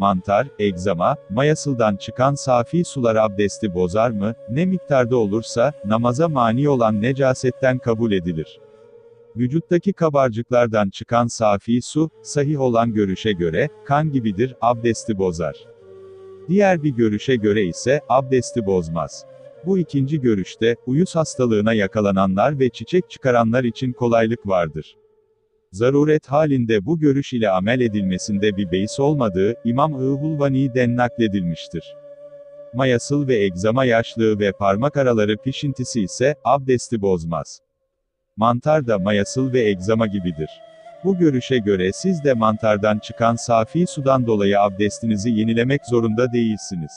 Mantar, egzama, mayasıldan çıkan safi sular abdesti bozar mı? Ne miktarda olursa, namaza mani olan necasetten kabul edilir. Vücuttaki kabarcıklardan çıkan safi su, sahih olan görüşe göre, kan gibidir, abdesti bozar. Diğer bir görüşe göre ise, abdesti bozmaz. Bu ikinci görüşte, uyuz hastalığına yakalananlar ve çiçek çıkaranlar için kolaylık vardır. Zaruret halinde bu görüş ile amel edilmesinde bir beis olmadığı, İmam Ihulvani'den nakledilmiştir. Mayasıl ve egzama yaşlığı ve parmak araları pişintisi ise, abdesti bozmaz. Mantar da mayasıl ve egzama gibidir. Bu görüşe göre siz de mantardan çıkan safi sudan dolayı abdestinizi yenilemek zorunda değilsiniz.